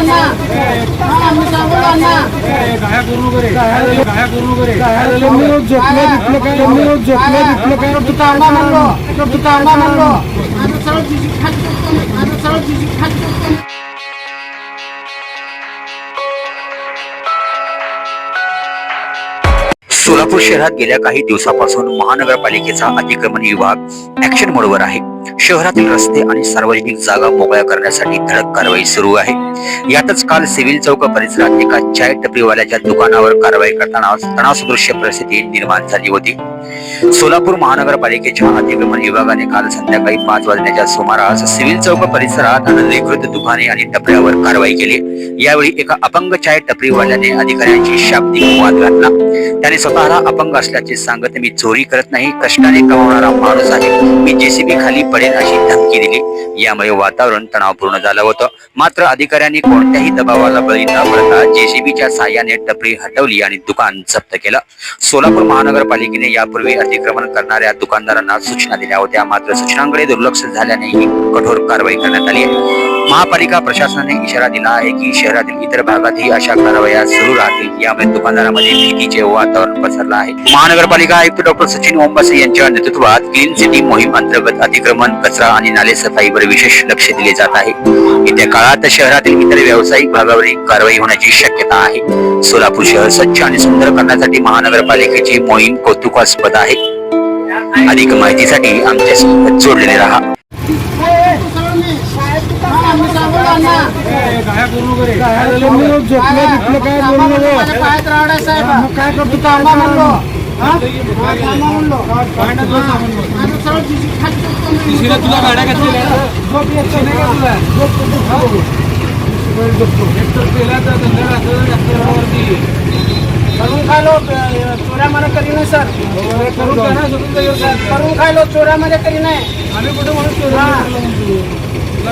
हा, झोपलो काय झोपलो काय म्हणलो. म्हणलो. आता सरळ. आता सरळ. सोलापूर शहरात गेल्या काही दिवसापासून महानगरपालिकेचा अतिक्रमण विभाग ऍक्शन मोडवर आहे. शहरातील रस्ते आणि सार्वजनिक जागा मोकळ्या करण्यासाठी धडक कारवाई सुरू आहे. यातच काल सिव्हिल चौक परिसरात एका चाय टपरीवाल्याच्या दुकानावर कारवाई करताना तणावसदृश्य परिस्थिती निर्माण झाली होती. सोलापूर महानगरपालिकेच्या अतिक्रमण विभागाने काल संध्याकाळी पाच वाजण्याच्या सुमारास सिव्हिल चौक परिसरात अनधिकृत दुकाने आणि टपऱ्यावर कारवाई केली. यावेळी एका अपंग चाय टपरीवाल्याने अधिकाऱ्यांची शाब्दिक वाद घातला. त्याने स्वतःला अपंग असल्याचे सांगत मी चोरी करत नाही कष्टाने कमावणारा माणूस आहे. मी जेसीबी खाली पडेल अशी धमकी दिली. यामुळे वातावरण तणावपूर्ण झालं होतं. मात्र अधिकाऱ्यांनी कोणत्याही दबावाला बळी न पडता जेसीबीच्या साह्याने टपरी हटवली आणि दुकान जप्त केलं. सोलापूर महानगरपालिकेने यापूर्वी अतिक्रमण करणाऱ्या दुकानदारांना सूचना दिल्या होत्या. मात्र सूचनांकडे दुर्लक्ष झाल्याने ही कठोर कारवाई करण्यात आली आहे. महापालिका प्रशासनाने इशारा दिला आहे की शहरातील इतर भागातही अशा कारवाया सुरू राहतील. यामुळे दुकानदारामध्ये भीतीचे वातावरण पसरलं आहे. महानगरपालिका आयुक्त डॉक्टर सचिन ओंबासे यांच्या नेतृत्वात क्लीन सिटी मोहीम अंतर्गत अतिक्रमण कचरा आणि नाले सफाईवर विशेष लक्ष दिले जात आहे. येत्या काळात शहरातील इतर व्यावसायिक भागावरही कारवाई होण्याची शक्यता आहे. सोलापूर शहर स्वच्छ आणि सुंदर करण्यासाठी महानगरपालिकेची मोहीम कौतुकास्पद आहे. अधिक माहितीसाठी आमच्याशी जोडलेले राहा. काय करतो अण्णा म्हणलो तुला गाड्या घातलेल्या करून खायलो चोऱ्यामध्ये करी नाही सर. करून खायलो चोऱ्यामध्ये करी नाही. आम्ही कुठे म्हणून